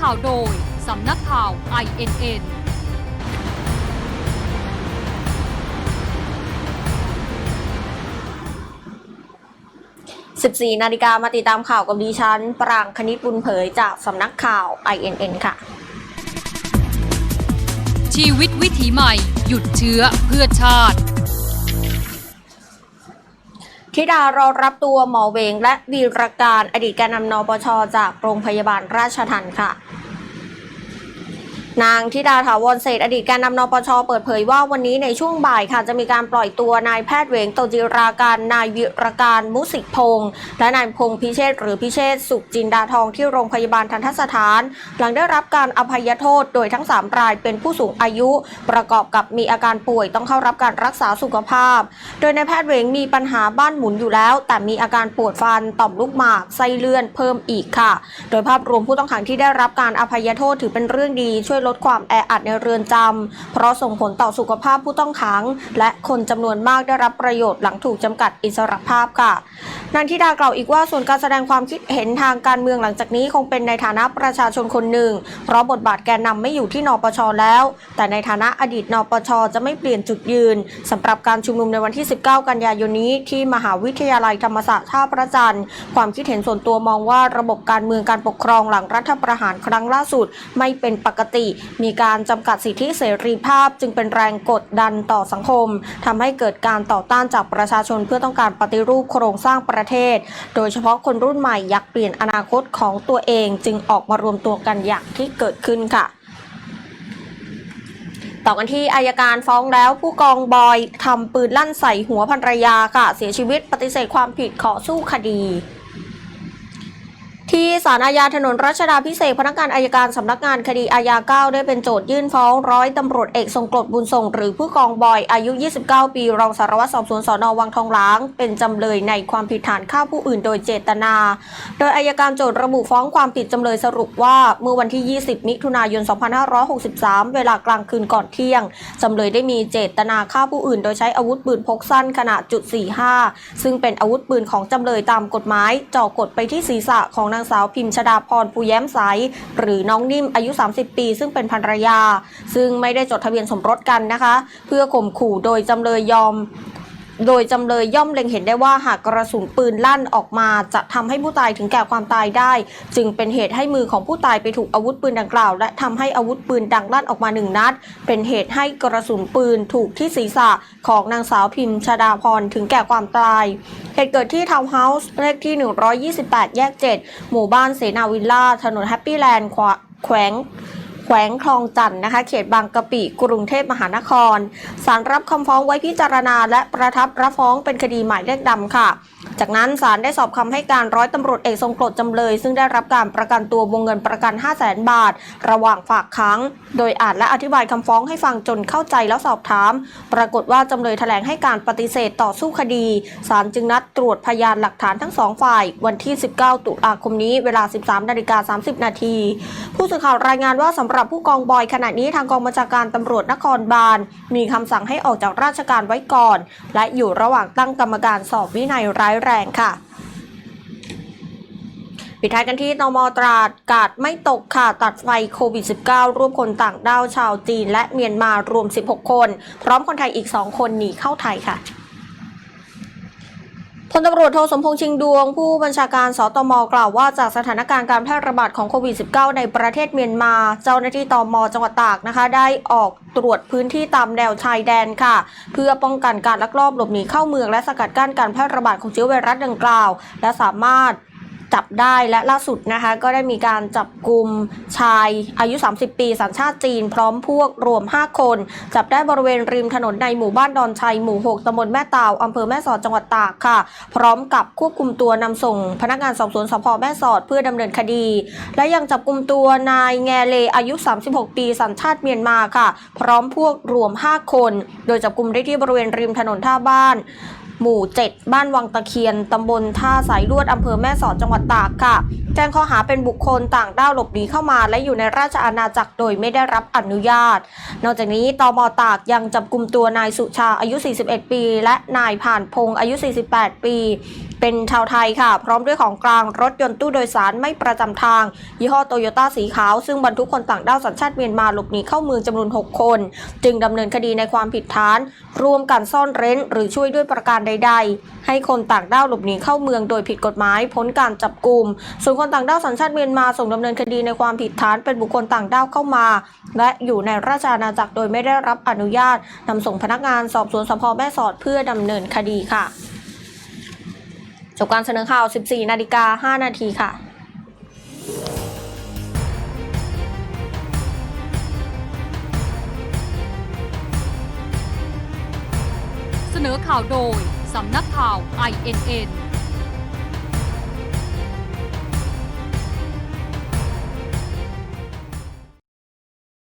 ข่าวโดย สำนักข่าว INN 14 นาฬิกามาติดตามข่าวกับดิฉัน ปรางคณิตบุญเผยจากสำนักข่าว INN ค่ะ ชีวิตวิถีใหม่ หยุดเชื้อเพื่อชาติ ธิดารอรับตัวหมอเวงและวีรการอดีตแกนนำนปชจากโรงพยาบาลราชทันค่ะ นางธิดาถาวรเศษอดีตแกนนำนปชเปิดเผยว่าวันนี้ในช่วงบ่ายค่ะจะมีการปล่อยตัวนายแพทย์เวงโตจิราการนายวิรการมุสิกพงษ์และนายพงษ์พิเชษหรือพิเชษสุขจินดาทองที่โรงพยาบาลทันทสถาน หลังได้รับการอภัยโทษโดยทั้ง 3 รายเป็นผู้สูงอายุ ประกอบกับมีอาการป่วยต้องเข้ารับการรักษาสุขภาพ โดยนายแพทย์เวงมีปัญหาบ้านหมุนอยู่แล้ว แต่มีอาการปวดฟันต่อมลูกหมากไส้เลื่อนเพิ่มอีกค่ะ โดยภาพรวมผู้ต้องขังที่ได้รับการอภัยโทษถือเป็นเรื่องดีช่วยลดความแออัดในเรือนจำ เพราะส่งผลต่อสุขภาพผู้ต้องขัง และคนจำนวนมากได้รับประโยชน์หลังถูกจำกัดอิสรภาพค่ะ นางธิดากล่าวอีกว่าส่วนการแสดงความคิดเห็นทางการเมืองหลังจากนี้คงเป็นในฐานะประชาชนคนหนึ่ง เพราะบทบาทแกนนำไม่อยู่ที่นปชแล้ว แต่ในฐานะอดีตนปชจะไม่เปลี่ยนจุดยืนสำหรับการชุมนุมในวันที่ 19 กันยายนนี้ที่มหาวิทยาลัยธรรมศาสตร์ท่าพระจันทร์ ความคิดเห็นส่วนตัวมองว่าระบบการเมืองการปกครองหลังรัฐประหารครั้งล่าสุด ไม่เป็นปกติ มีการจำกัดสิทธิเสรีภาพ จึงเป็นแรงกดดันต่อสังคมทำให้เกิดการต่อต้านจากประชาชนเพื่อต้องการปฏิรูปโครงสร้างประเทศ โดยเฉพาะคนรุ่นใหม่อยากเปลี่ยนอนาคตของตัวเองจึงออกมารวมตัวกันอย่างที่เกิดขึ้นค่ะต่อกันที่อายการฟ้องแล้วผู้กองบอยทำปืนลั่นใส่หัวภรรยาค่ะ เสียชีวิตปฏิเสธความผิดขอสู้คดี ที่ศาลอาญาถนนรัชดาพิเศษพนักงานอายการสำนักงานคดีอาญา9ได้เป็นโจทยื่นฟ้องร้อยตำรวจเอกทรงกรดบุญส่งหรือผู้กองบอยอายุ 29 ปีรองสารวัตรสอบสวนสอนอวังทองหลาง เป็นจำเลยในความผิดฐานฆ่าผู้อื่นโดยเจตนา โดยอายการโจทระบุฟ้องความผิดจำเลยสรุปว่าเมื่อวันที่ 20 มิถุนายน 2563 เวลากลางคืนก่อนเที่ยงจำเลยได้มีเจตนาฆ่าผู้อื่น โดยใช้อาวุธปืนพกสั้นขนาดจุด45ซึ่งเป็นอาวุธปืนของจำเลยตามกฎหมายจ่อกดไปที่ศีรษะของนางสาวพิมชดาพรภูแย้มใสหรือน้องนิ่มอายุ 30 ปี ซึ่งเป็นภรรยา ซึ่งไม่ได้จดทะเบียนสมรสกันนะคะ เพื่อข่มขู่โดยจำเลยยอม โดยจำเลยย่อมเล็งเห็นได้ว่าหากกระสุนปืนลั่นออกมา จะทำให้ผู้ตายถึงแก่ความตายได้ จึงเป็นเหตุให้มือของผู้ตายไปถูกอาวุธปืนดังกล่าว และทำให้อาวุธปืนดังลั่นออกมาหนึ่งนัด เป็นเหตุให้กระสุนปืนถูกที่ศีรษะของนางสาวพิมชดาพรถึงแก่ความตาย เหตุเกิดที่ทาวน์เฮาส์เลขที่ 128 แยก 7 หมู่บ้านเสนาวิลล่า ถนนแฮปปี้แลนด์แขวง แขวงคลองจันทน์นะคะ เขตบางกะปิกรุงเทพมหานครศาลรับคำฟ้องไว้พิจารณาและประทับรับฟ้องเป็นคดีหมายเลขดำค่ะ จากนั้นศาลได้สอบคำให้การร้อยตำรวจเอกทรงกรดจำเลย ซึ่งได้รับการประกันตัววงเงินประกัน 5 0 0แสนบาท ระหว่างฝากค้างโดยอ่านและอธิบายคำฟ้องให้ฟังจนเข้าใจแล้วสอบถาม ปรากฏว่าจำเลยแถลงให้การปฏิเสธต่อสู้คดีศาลจึงนัดตรวจพยานหลักฐานทั้งสองฝ่าย วันที่ 19 ตุลาคมนี้เวลา 13นาฬิกา30 นาทีผู้สื่อข่าวรายงานว่าสำหรับผู้กองบอยขณะนี้ทางกองบัญชาการตำรวจนครบาล มีคำสั่งให้ออกจากราชการไว้ก่อน และอยู่ระหว่างตั้งกรรมการสอบวินัยร้ายแรงค่ะปิดท้ายกันที่นมตราดกาดไม่ตกค่ะ ตัดไฟโควิด -19 รวบคนต่างด้าวชาวจีนและเมียนมารวม 16 คน พร้อมคนไทยอีก 2 คนหนีเข้าไทยค่ะ พลตำรวจโทสมพงษ์ชิงดวง ผู้บัญชาการสตมกล่าวว่าจากสถานการณ์การแพร่ระบาดของโควิด -19 ในประเทศเมียนมา เจ้าหน้าที่ตมจังหวัดตากนะคะ ได้ออกตรวจพื้นที่ตามแนวชายแดนค่ะ เพื่อป้องกันการลักลอบหลบหนีเข้าเมืองและสกัดกั้นการแพร่ระบาดของเชื้อไวรัสดังกล่าว และสามารถ จับได้และล่าสุดนะคะก็ได้มีการจับกลุ่มชายอายุ 30 ปี สัญชาติจีน พร้อมพวกรวม 5 คน จับได้บริเวณริมถนนในหมู่บ้านดอนชัย หมู่ 6ตำบลแม่ตาวอำเภอแม่สอดจังหวัดตากค่ะ พร้อมกับควบคุมตัวนำส่ง พนักงานสอบสวนสพแม่สอดเพื่อดำเนินคดี และยังจับกลุ่มตัวนายแงเลอายุ 36 ปี สัญชาติเมียนมาค่ะ พร้อมพวกรวม 5 คน โดยจับกลุ่มได้ที่บริเวณริมถนนท่าบ้าน หมู่ 7 บ้านวังตะเคียน ตำบลท่าสายลวด อำเภอแม่สอดจังหวัดตากค่ะ แจ้งข้อหาเป็นบุคคลต่างด้าวหลบหนีเข้ามา และอยู่ในราชอาณาจักรโดยไม่ได้รับอนุญาต นอกจากนี้ตมตากยังจับกลุ่มตัวนายสุชาอายุ 41 ปี และนายผ่านพงศ์อายุ 48 ปี เป็นชาวไทยค่ะ พร้อมด้วยของกลางรถยนต์ตู้โดยสารไม่ประจำทาง ยี่ห้อโตโยต้าสีขาว ซึ่งบรรทุกคนต่างด้าวสัญชาติเมียนมาหลบหนีเข้าเมืองจำนวน 6 คน จึงดำเนินคดีในความผิดฐานร่วมกันซ่อนเร้น หรือช่วยด้วยประการใด ๆ ให้คนต่างด้าวหลบหนีเข้าเมืองโดยผิดกฎหมายพ้นการจับกลุ่มส่วนคนต่างด้าวสัญชาติเมียนมาส่งดำเนินคดีในความผิดฐานเป็นบุคคลต่างด้าวเข้ามา และอยู่ในราชอาณาจักรโดยไม่ได้รับอนุญาตนำส่งพนักงานสอบสวนสพแม่สอดเพื่อดำเนินคดีค่ะ จบการเสนอข่าว 14 นาฬิกา 5 นาทีค่ะเสนอข่าวโดย สำนักข่าว INN